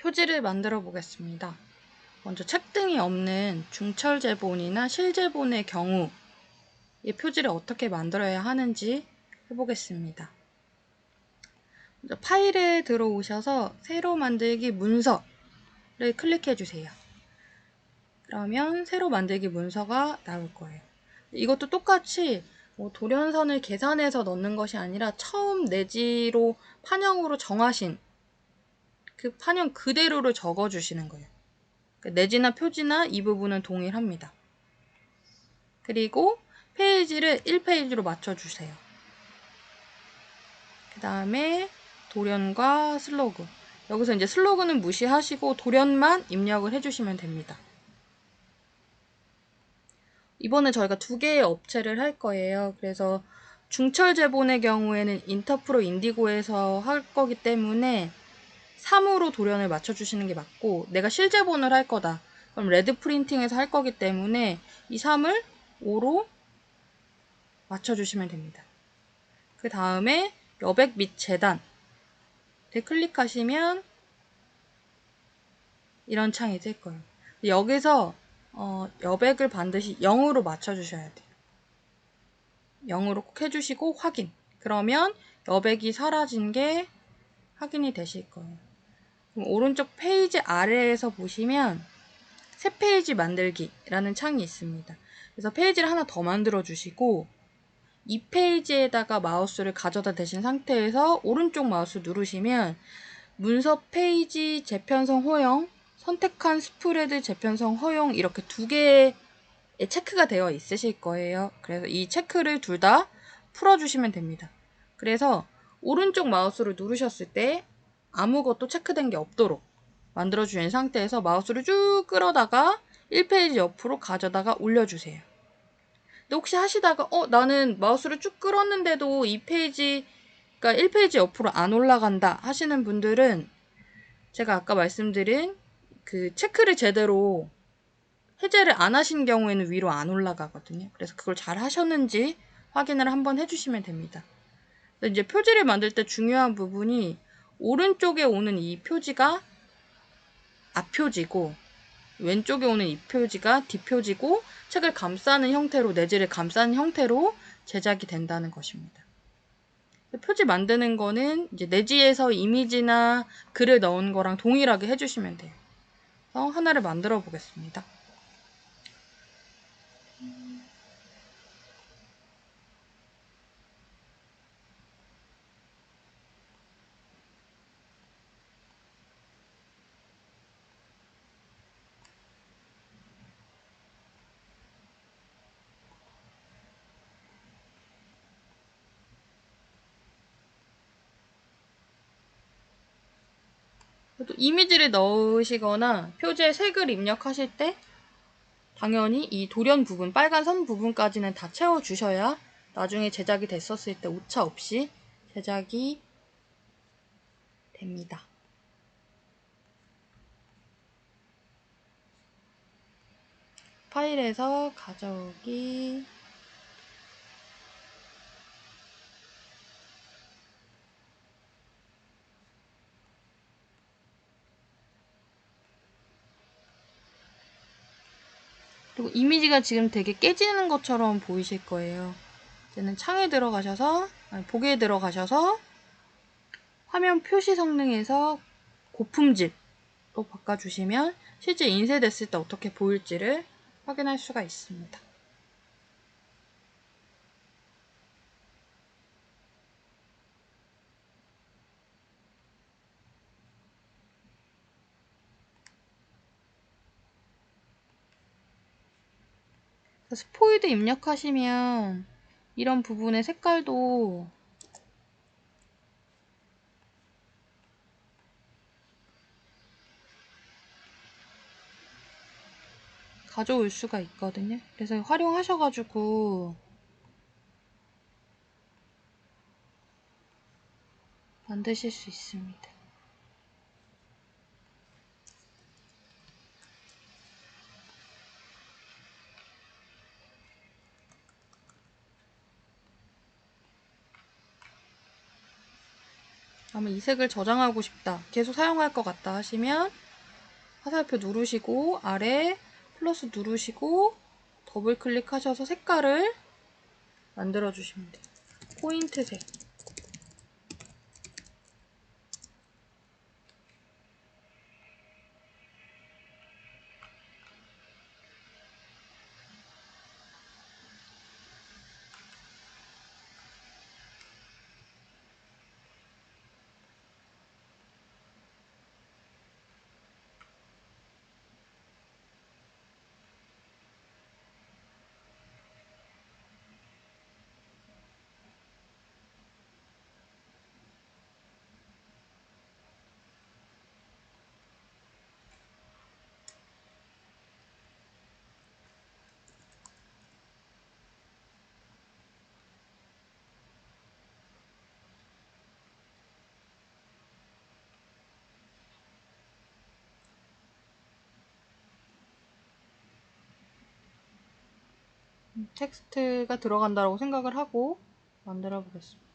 표지를 만들어 보겠습니다. 먼저 책등이 없는 중철제본이나 실제본의 경우 이 표지를 어떻게 만들어야 하는지 해보겠습니다. 먼저 파일에 들어오셔서 새로 만들기 문서를 클릭해 주세요. 그러면 새로 만들기 문서가 나올 거예요. 이것도 똑같이 뭐 돌연선을 계산해서 넣는 것이 아니라 처음 내지로 판형으로 정하신 그 판형 그대로를 적어주시는 거예요. 그러니까 내지나 표지나 이 부분은 동일합니다. 그리고 페이지를 1페이지로 맞춰주세요. 그 다음에 돌연과 슬로그. 여기서 이제 슬로그는 무시하시고 돌연만 입력을 해주시면 됩니다. 이번에 저희가 두 개의 업체를 할 거예요. 그래서 중철 제본의 경우에는 인터프로 인디고에서 할 거기 때문에 3으로 돌연을 맞춰주시는 게 맞고 내가 실제본을 할 거다. 그럼 레드 프린팅에서 할 거기 때문에 이 3을 5로 맞춰주시면 됩니다. 그 다음에 여백 및 재단을 클릭하시면 이런 창이 뜰 거예요. 여기서 어, 여백을 반드시 0으로 맞춰주셔야 돼요. 0으로 꼭 해주시고 확인. 그러면 여백이 사라진 게 확인이 되실 거예요. 오른쪽 페이지 아래에서 보시면 새 페이지 만들기라는 창이 있습니다. 그래서 페이지를 하나 더 만들어 주시고 이 페이지에다가 마우스를 가져다 대신 상태에서 오른쪽 마우스 누르시면 문서 페이지 재편성 허용, 선택한 스프레드 재편성 허용 이렇게 두 개의 체크가 되어 있으실 거예요. 그래서 이 체크를 둘 다 풀어주시면 됩니다. 그래서 오른쪽 마우스를 누르셨을 때 아무것도 체크된 게 없도록 만들어주신 상태에서 마우스를 쭉 끌어다가 1페이지 옆으로 가져다가 올려주세요. 근데 혹시 하시다가 어 나는 마우스를 쭉 끌었는데도 2페이지 그러니까 1페이지 옆으로 안 올라간다 하시는 분들은 제가 아까 말씀드린 그 체크를 제대로 해제를 안 하신 경우에는 위로 안 올라가거든요. 그래서 그걸 잘 하셨는지 확인을 한번 해주시면 됩니다. 이제 표지를 만들 때 중요한 부분이 오른쪽에 오는 이 표지가 앞표지고 왼쪽에 오는 이 표지가 뒷표지고 책을 감싸는 형태로 내지를 감싸는 형태로 제작이 된다는 것입니다. 표지 만드는 거는 이제 내지에서 이미지나 글을 넣은 거랑 동일하게 해주시면 돼요. 하나를 만들어 보겠습니다. 또 이미지를 넣으시거나 표지에 색을 입력하실 때 당연히 이 돌연 부분, 빨간 선 부분까지는 다 채워주셔야 나중에 제작이 됐었을 때 오차 없이 제작이 됩니다. 파일에서 가져오기 그리고 이미지가 지금 되게 깨지는 것처럼 보이실 거예요. 이제는 창에 들어가셔서 아니, 보기에 들어가셔서 화면 표시 성능에서 고품질로 바꿔주시면 실제 인쇄됐을 때 어떻게 보일지를 확인할 수가 있습니다. 스포이드 입력하시면 이런 부분의 색깔도 가져올 수가 있거든요. 그래서 활용하셔가지고 만드실 수 있습니다. 다음에 이 색을 저장하고 싶다. 계속 사용할 것 같다 하시면 화살표 누르시고 아래 플러스 누르시고 더블 클릭하셔서 색깔을 만들어 주시면 돼요. 포인트 색. 텍스트가 들어간다고 생각을 하고 만들어 보겠습니다.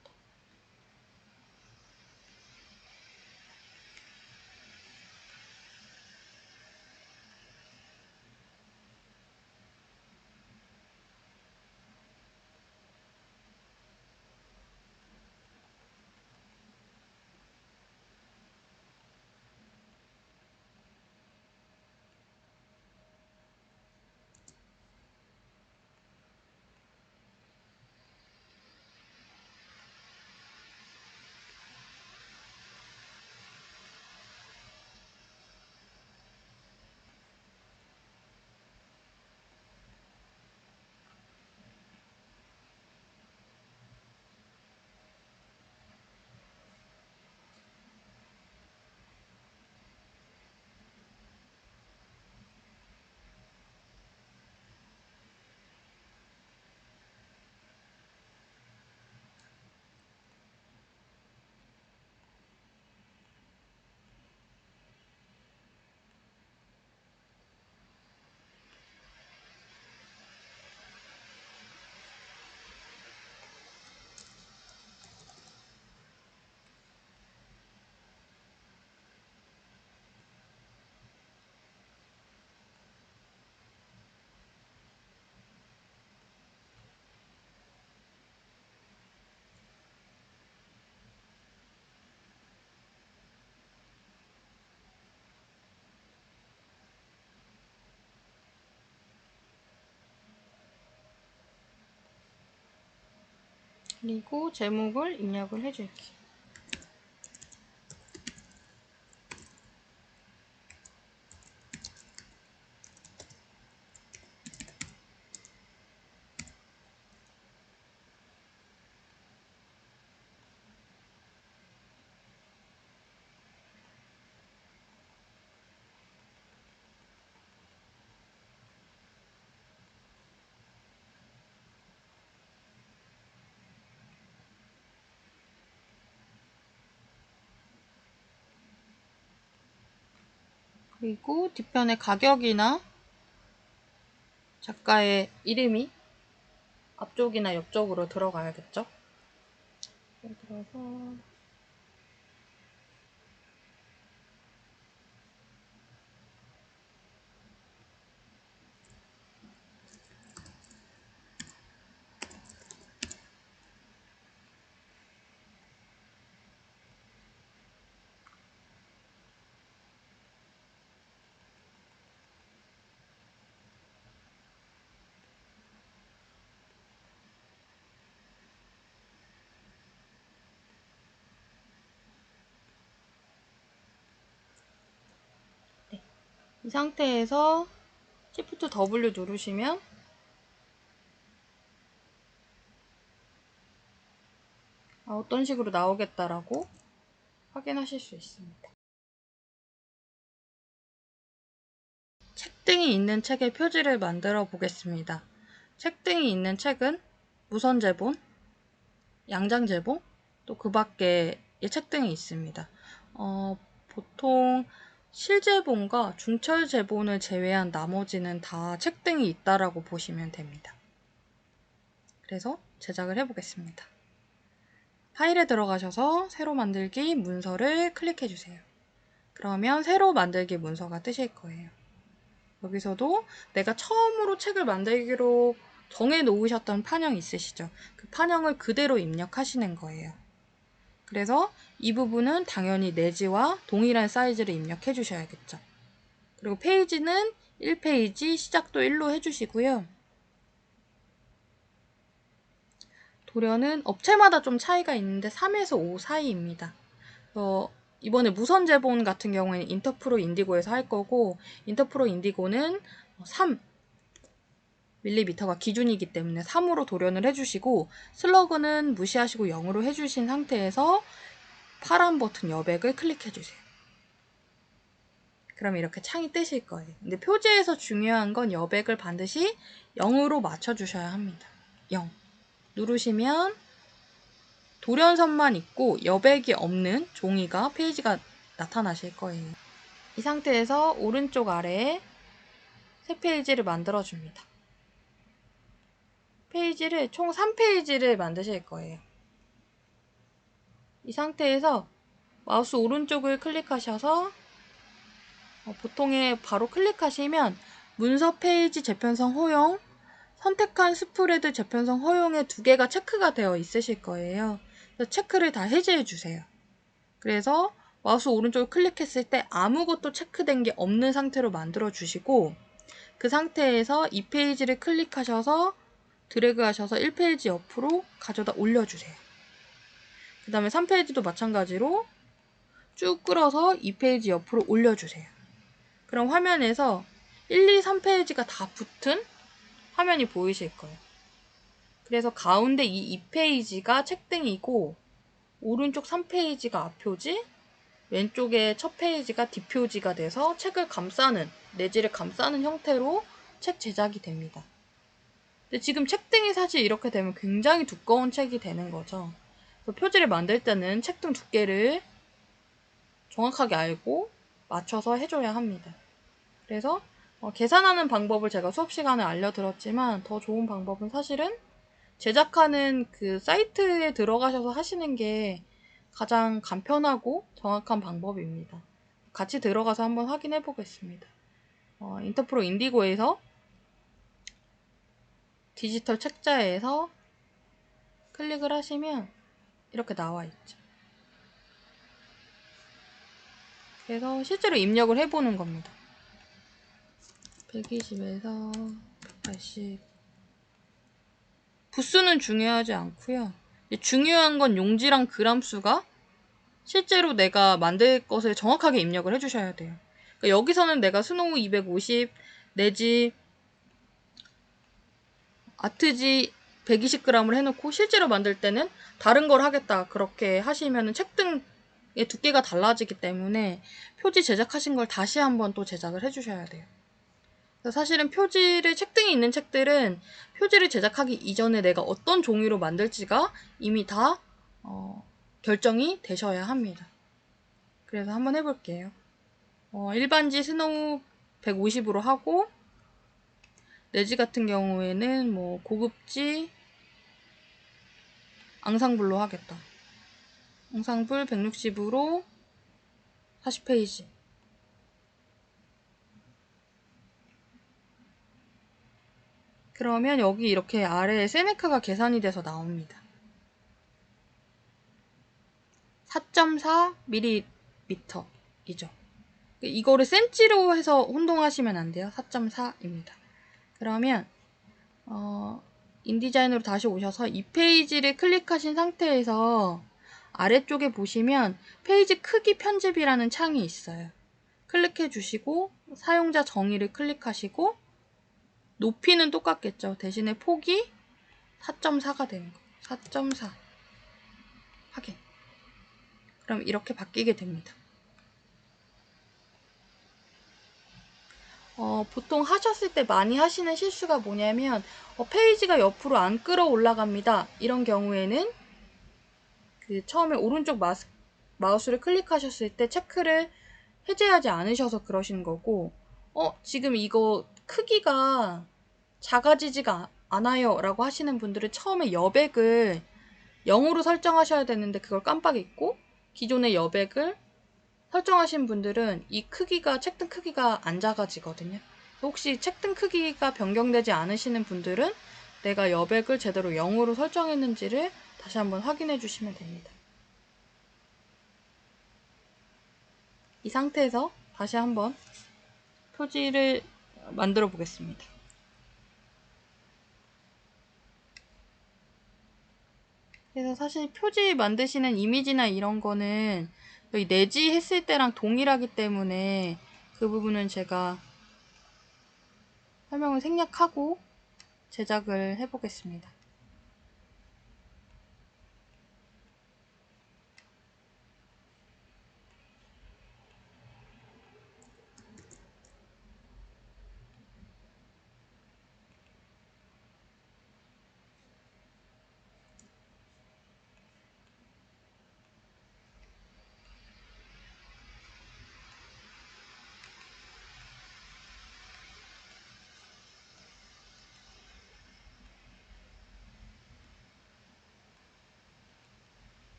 그리고 제목을 입력을 해줄게요. 그리고 뒷편에 가격이나 작가의 이름이 앞쪽이나 옆쪽으로 들어가야겠죠? 들어서 이 상태에서 Shift W 누르시면 아, 어떤 식으로 나오겠다라고 확인하실 수 있습니다. 책등이 있는 책의 표지를 만들어 보겠습니다. 책등이 있는 책은 무선 제본, 양장 제본, 또 그 밖에 책등이 있습니다. 어, 보통 실제본과 중철 제본을 제외한 나머지는 다 책등이 있다라고 보시면 됩니다. 그래서 제작을 해보겠습니다. 파일에 들어가셔서 새로 만들기 문서를 클릭해 주세요. 그러면 새로 만들기 문서가 뜨실 거예요. 여기서도 내가 처음으로 책을 만들기로 정해 놓으셨던 판형 있으시죠? 그 판형을 그대로 입력하시는 거예요. 그래서 이 부분은 당연히 내지와 동일한 사이즈를 입력해 주셔야겠죠. 그리고 페이지는 1페이지 시작도 1로 해주시고요. 도료는 업체마다 좀 차이가 있는데 3에서 5 사이입니다. 어, 이번에 무선 제본 같은 경우에는 인터프로 인디고에서 할 거고 인터프로 인디고는 3 밀리미터가 기준이기 때문에 3으로 도련을 해주시고 슬러그는 무시하시고 0으로 해주신 상태에서 파란 버튼 여백을 클릭해주세요. 그럼 이렇게 창이 뜨실 거예요. 근데 표지에서 중요한 건 여백을 반드시 0으로 맞춰주셔야 합니다. 0. 누르시면 돌연선만 있고 여백이 없는 종이가 페이지가 나타나실 거예요. 이 상태에서 오른쪽 아래에 새 페이지를 만들어 줍니다. 페이지를 총 3페이지를 만드실 거예요. 이 상태에서 마우스 오른쪽을 클릭하셔서 어, 보통에 바로 클릭하시면 문서 페이지 재편성 허용, 선택한 스프레드 재편성 허용에 두 개가 체크가 되어 있으실 거예요. 체크를 다 해제해 주세요. 그래서 마우스 오른쪽을 클릭했을 때 아무것도 체크된 게 없는 상태로 만들어 주시고 그 상태에서 이 페이지를 클릭하셔서 드래그 하셔서 1페이지 옆으로 가져다 올려주세요. 그 다음에 3페이지도 마찬가지로 쭉 끌어서 2페이지 옆으로 올려주세요. 그럼 화면에서 1, 2, 3페이지가 다 붙은 화면이 보이실 거예요. 그래서 가운데 이 2페이지가 책등이고 오른쪽 3페이지가 앞표지 왼쪽에 첫 페이지가 뒷표지가 돼서 책을 감싸는 내지를 감싸는 형태로 책 제작이 됩니다. 근데 지금 책등이 사실 이렇게 되면 굉장히 두꺼운 책이 되는 거죠. 표지를 만들 때는 책등 두께를 정확하게 알고 맞춰서 해줘야 합니다. 그래서 어, 계산하는 방법을 제가 수업 시간에 알려드렸지만 더 좋은 방법은 사실은 제작하는 그 사이트에 들어가셔서 하시는 게 가장 간편하고 정확한 방법입니다. 같이 들어가서 한번 확인해 보겠습니다. 어, 인터프로 인디고에서 디지털 책자에서 클릭을 하시면 이렇게 나와 있죠. 그래서 실제로 입력을 해보는 겁니다. 120에서 180 부수는 중요하지 않고요. 중요한 건 용지랑 그람 수가 실제로 내가 만들 것을 정확하게 입력을 해주셔야 돼요. 그러니까 여기서는 내가 스노우 250 내지 아트지 120g을 해놓고 실제로 만들 때는 다른 걸 하겠다 그렇게 하시면 책등의 두께가 달라지기 때문에 표지 제작하신 걸 다시 한번 또 제작을 해주셔야 돼요. 사실은 표지를 책등이 있는 책들은 표지를 제작하기 이전에 내가 어떤 종이로 만들지가 이미 다 어, 결정이 되셔야 합니다. 그래서 한번 해볼게요. 어, 일반지 스노우 150으로 하고 내지 같은 경우에는 뭐 고급지 앙상블로 하겠다. 앙상블 160으로 40페이지 그러면 여기 이렇게 아래에 세네카가 계산이 돼서 나옵니다. 4.4mm이죠. 이거를 센치로 해서 혼동하시면 안 돼요. 4.4입니다. 그러면 어, 인디자인으로 다시 오셔서 이 페이지를 클릭하신 상태에서 아래쪽에 보시면 페이지 크기 편집이라는 창이 있어요. 클릭해 주시고 사용자 정의를 클릭하시고 높이는 똑같겠죠. 대신에 폭이 4.4가 되는 거예요. 4.4 확인. 그럼 이렇게 바뀌게 됩니다. 어, 보통 하셨을 때 많이 하시는 실수가 뭐냐면 어, 페이지가 옆으로 안 끌어 올라갑니다. 이런 경우에는 그 처음에 오른쪽 마스, 마우스를 클릭하셨을 때 체크를 해제하지 않으셔서 그러신 거고 어 지금 이거 크기가 작아지지가 않아요 라고 하시는 분들은 처음에 여백을 0으로 설정하셔야 되는데 그걸 깜빡 잊고 기존의 여백을 설정하신 분들은 이 크기가 책등 크기가 안 작아지거든요. 혹시 책등 크기가 변경되지 않으시는 분들은 내가 여백을 제대로 0으로 설정했는지를 다시 한번 확인해 주시면 됩니다. 이 상태에서 다시 한번 표지를 만들어 보겠습니다. 그래서 사실 표지 만드시는 이미지나 이런 거는 여기 내지 했을 때랑 동일하기 때문에 그 부분은 제가 설명을 생략하고 제작을 해보겠습니다.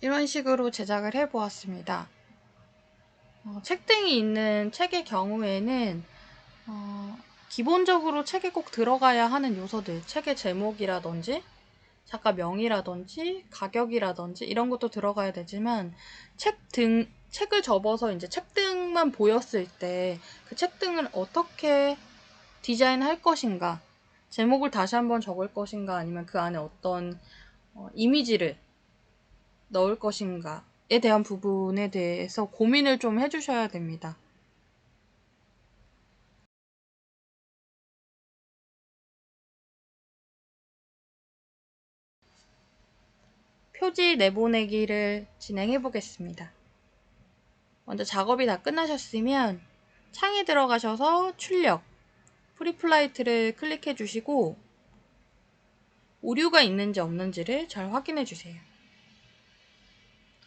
이런 식으로 제작을 해 보았습니다. 어, 책등이 있는 책의 경우에는 어, 기본적으로 책에 꼭 들어가야 하는 요소들, 책의 제목이라든지 작가 명이라든지 가격이라든지 이런 것도 들어가야 되지만 책 등, 책을 접어서 이제 책등만 보였을 때 그 책등을 어떻게 디자인할 것인가 제목을 다시 한번 적을 것인가 아니면 그 안에 어떤 어, 이미지를 넣을 것인가에 대한 부분에 대해서 고민을 좀 해주셔야 됩니다. 표지 내보내기를 진행해 보겠습니다. 먼저 작업이 다 끝나셨으면 창에 들어가셔서 출력, 프리플라이트를 클릭해 주시고 오류가 있는지 없는지를 잘 확인해 주세요.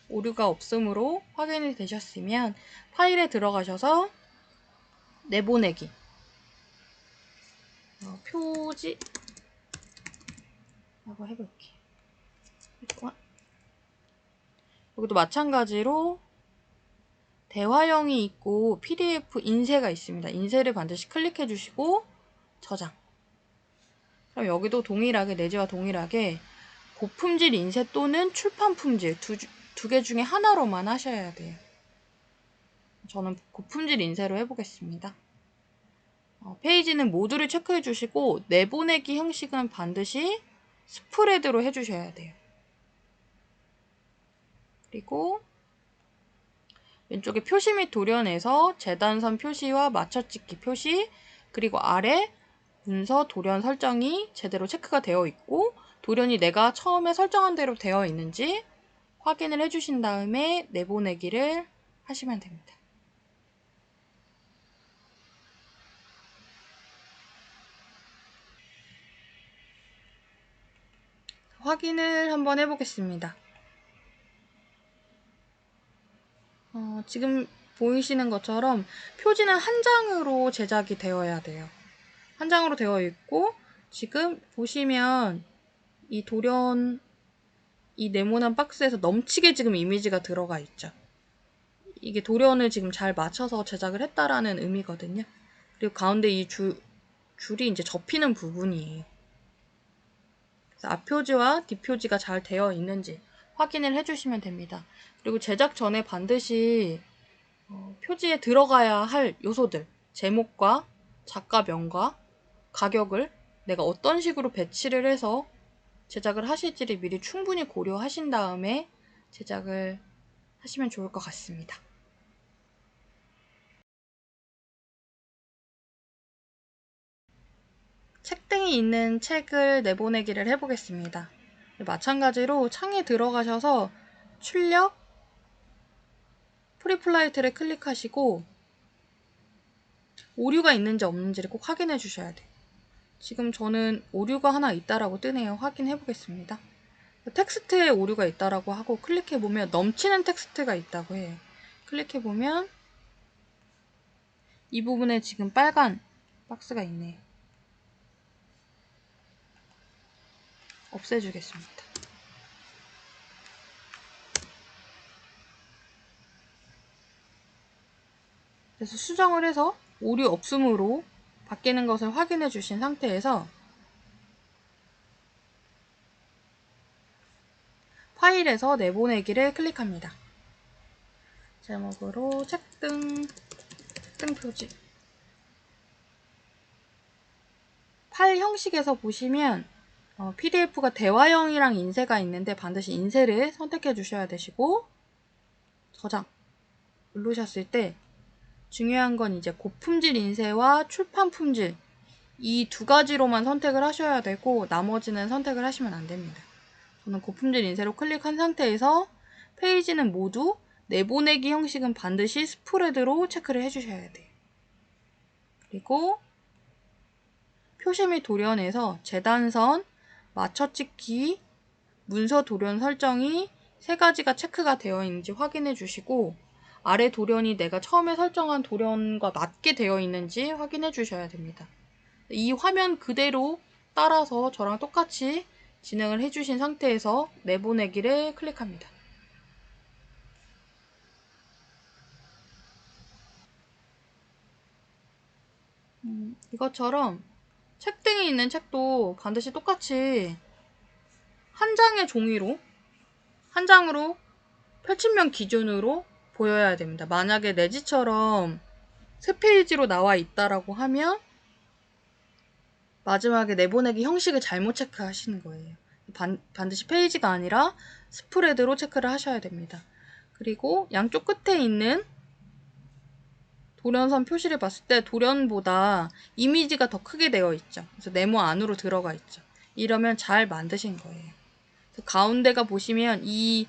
오류가 없으므로 확인이 되셨으면 파일에 들어가셔서 내보내기 어, 표지 라고 해볼게요. 여기도 마찬가지로 대화형이 있고 PDF 인쇄가 있습니다. 인쇄를 반드시 클릭해 주시고 저장 그럼 여기도 동일하게 내지와 동일하게 고품질 인쇄 또는 출판 품질 두, 두 개 중에 하나로만 하셔야 돼요. 저는 고품질 인쇄로 해보겠습니다. 어, 페이지는 모두를 체크해 주시고 내보내기 형식은 반드시 스프레드로 해주셔야 돼요. 그리고 왼쪽에 표시 및 도련에서 재단선 표시와 맞춰찍기 표시 그리고 아래 문서 도련 설정이 제대로 체크가 되어 있고 도련이 내가 처음에 설정한 대로 되어 있는지 확인을 해주신 다음에 내보내기를 하시면 됩니다. 확인을 한번 해보겠습니다. 어, 지금 보이시는 것처럼 표지는 한 장으로 제작이 되어야 돼요. 한 장으로 되어 있고 지금 보시면 이 돌연 이 네모난 박스에서 넘치게 지금 이미지가 들어가 있죠. 이게 돌연을 지금 잘 맞춰서 제작을 했다라는 의미거든요. 그리고 가운데 이 줄, 줄이 이제 접히는 부분이에요. 앞표지와 뒷표지가 잘 되어 있는지 확인을 해주시면 됩니다. 그리고 제작 전에 반드시 어, 표지에 들어가야 할 요소들, 제목과 작가명과 가격을 내가 어떤 식으로 배치를 해서 제작을 하실지를 미리 충분히 고려하신 다음에 제작을 하시면 좋을 것 같습니다. 책등이 있는 책을 내보내기를 해보겠습니다. 마찬가지로 창에 들어가셔서 출력, 프리플라이트를 클릭하시고 오류가 있는지 없는지를 꼭 확인해 주셔야 돼요. 지금 저는 오류가 하나 있다라고 뜨네요. 확인해 보겠습니다. 텍스트에 오류가 있다라고 하고 클릭해 보면 넘치는 텍스트가 있다고 해요. 클릭해 보면 이 부분에 지금 빨간 박스가 있네요. 없애주겠습니다. 그래서 수정을 해서 오류 없음으로 바뀌는 것을 확인해 주신 상태에서 파일에서 내보내기를 클릭합니다. 제목으로 책등 등 표지 파일 형식에서 보시면 어, PDF가 대화형이랑 인쇄가 있는데 반드시 인쇄를 선택해 주셔야 되시고 저장 누르셨을 때 중요한 건 이제 고품질 인쇄와 출판 품질 이 두 가지로만 선택을 하셔야 되고 나머지는 선택을 하시면 안 됩니다. 저는 고품질 인쇄로 클릭한 상태에서 페이지는 모두 내보내기 형식은 반드시 스프레드로 체크를 해주셔야 돼요. 그리고 표시 및 도련에서 재단선, 맞춰찍기, 문서 도련 설정이 세 가지가 체크가 되어 있는지 확인해 주시고 아래 도련이 내가 처음에 설정한 도련과 맞게 되어 있는지 확인해 주셔야 됩니다. 이 화면 그대로 따라서 저랑 똑같이 진행을 해주신 상태에서 내보내기를 클릭합니다. 음, 이것처럼 책등이 있는 책도 반드시 똑같이 한 장의 종이로 한 장으로 펼친면 기준으로 보여야 됩니다. 만약에 내지처럼 세 페이지로 나와 있다라고 하면 마지막에 내보내기 형식을 잘못 체크하시는 거예요. 반, 반드시 페이지가 아니라 스프레드로 체크를 하셔야 됩니다. 그리고 양쪽 끝에 있는 돌연선 표시를 봤을 때 돌연보다 이미지가 더 크게 되어 있죠. 그래서 네모 안으로 들어가 있죠. 이러면 잘 만드신 거예요. 가운데가 보시면 이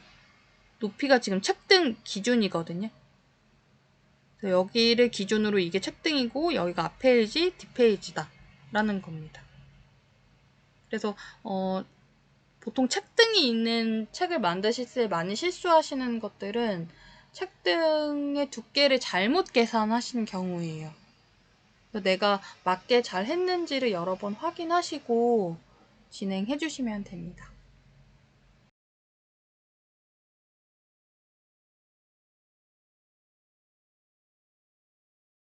높이가 지금 책등 기준이거든요. 여기를 기준으로 이게 책등이고 여기가 앞페이지, 뒷페이지다 라는 겁니다. 그래서 어, 보통 책등이 있는 책을 만드실 때 많이 실수하시는 것들은 책등의 두께를 잘못 계산하시는 경우예요. 내가 맞게 잘 했는지를 여러 번 확인하시고 진행해 주시면 됩니다.